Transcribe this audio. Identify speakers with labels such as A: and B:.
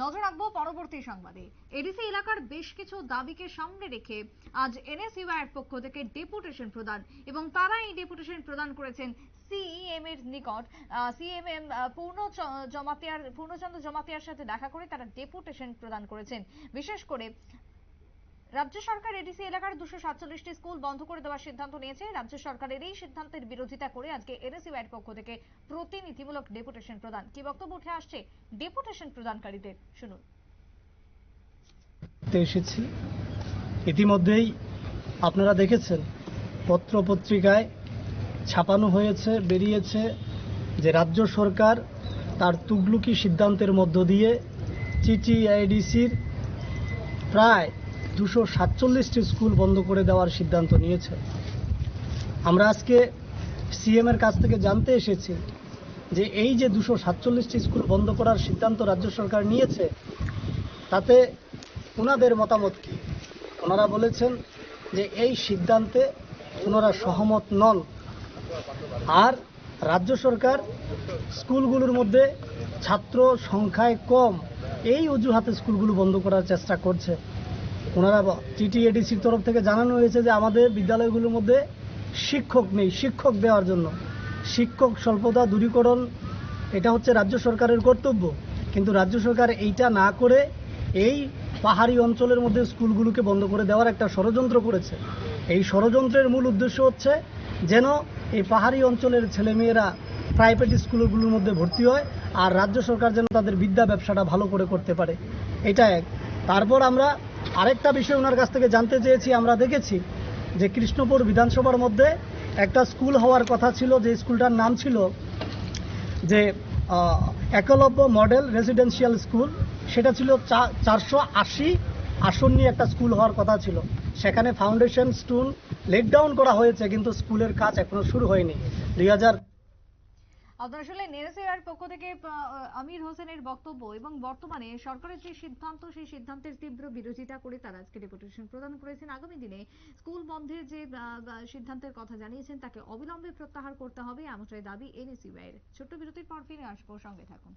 A: নজর রাখব পরবর্তী সংবাদে। এডিসি এলাকার বেশ কিছু দাবিকে সামনে রেখে আজ এনএসইউআই এর পক্ষ থেকে ডেপুটেশন প্রদান এবং তারা এই ডেপুটেশন প্রদান করেছেন সিইএম এর নিকট সিএমএম পূর্ণ জমাতিয়ার, পূর্ণচন্দ্র জমাতিয়ার সাথে দেখা করে তারা ডেপুটেশন প্রদান করেছেন। বিশেষ করে রাজ্য সরকার এডিসি এলাকার দুশো সাতচল্লিশটি স্কুল বন্ধ করে দেওয়ার সিদ্ধান্ত নিয়েছে। রাজ্য সরকারের এই সিদ্ধান্তের বিরোধিতা করে আজকে এনএসইউআই এর পক্ষ থেকে প্রতিনিধিমূলক ডেপুটেশন প্রদান। কি বক্তব্য উঠে আসছে? ডেপুটেশন প্রদানকারীদের, শুনুন।
B: এসেছি। ইতিমধ্যেই আপনারা দেখেছেন পত্র পত্রিকায় ছাপানো হয়েছে, বেরিয়েছে যে রাজ্য সরকার তার তুগলুকি সিদ্ধান্তের মধ্য দিয়ে চিটিআইডিসির প্রায় দুশো সাতচল্লিশটি স্কুল বন্ধ করে দেওয়ার সিদ্ধান্ত নিয়েছে। আমরা আজকে সিএম এর কাছ থেকে জানতে এসেছি যে এই যে দুশো সাতচল্লিশটি স্কুল বন্ধ করার সিদ্ধান্ত রাজ্য সরকার নিয়েছে, তাতে ওনাদের মতামত কি? ওনারা বলেছেন যে এই সিদ্ধান্তে ওনারা সহমত নন। আর রাজ্য সরকার স্কুলগুলোর মধ্যে ছাত্র সংখ্যায় কম, এই অজুহাতে স্কুলগুলো বন্ধ করার চেষ্টা করছে। ওনারা টিটিএডিসির তরফ থেকে জানানো হয়েছে যে আমাদের বিদ্যালয়গুলোর মধ্যে শিক্ষক নেই, শিক্ষক দেওয়ার জন্য। শিক্ষক স্বল্পতা দূরীকরণ, এটা হচ্ছে রাজ্য সরকারের কর্তব্য। কিন্তু রাজ্য সরকার এইটা না করে এই পাহাড়ি অঞ্চলের মধ্যে স্কুলগুলোকে বন্ধ করে দেওয়ার একটা ষড়যন্ত্র করেছে। এই ষড়যন্ত্রের মূল উদ্দেশ্য হচ্ছে যেন এই পাহাড়ি অঞ্চলের ছেলেমেয়েরা প্রাইভেট স্কুলগুলোর মধ্যে ভর্তি হয় আর রাজ্য সরকার যেন তাদের বিদ্যা ব্যবসাটা ভালো করে করতে পারে। এটা এক। তারপর আমরা আরেকটা বিষয় ওনার কাছ থেকে জানতে চেয়েছি, আমরা দেখেছি যে কৃষ্ণপুর বিধানসভার মধ্যে একটা স্কুল হওয়ার কথা ছিল, যে স্কুলটার নাম ছিল যে একলব্য মডেল রেসিডেন্সিয়াল স্কুল। সেটা ছিল চারশো আশি আসন নিয়ে একটা স্কুল হওয়ার কথা ছিল। সেখানে ফাউন্ডেশন স্টোন লেক ডাউন করা হয়েছে, কিন্তু স্কুলের কাজ এখনও শুরু হয়নি। দুই হাজার
A: শুনলেন এনএসইআর পক্ষ থেকে আমির হোসেনের বক্তব্য এবং বর্তমানে সরকারের যে সিদ্ধান্ত, সেই সিদ্ধান্তের তীব্র বিরোধিতা করে তারা আজকে ডেপুটেশন প্রদান করেছেন। আগামী দিনে স্কুল বন্ধের যে সিদ্ধান্তের কথা জানিয়েছেন, তাকে অবিলম্বে প্রত্যাহার করতে হবে এমনটাই দাবি এনএসইউআই এর ছোট্ট বিরতির পর ফিরে আসব, সঙ্গে থাকুন।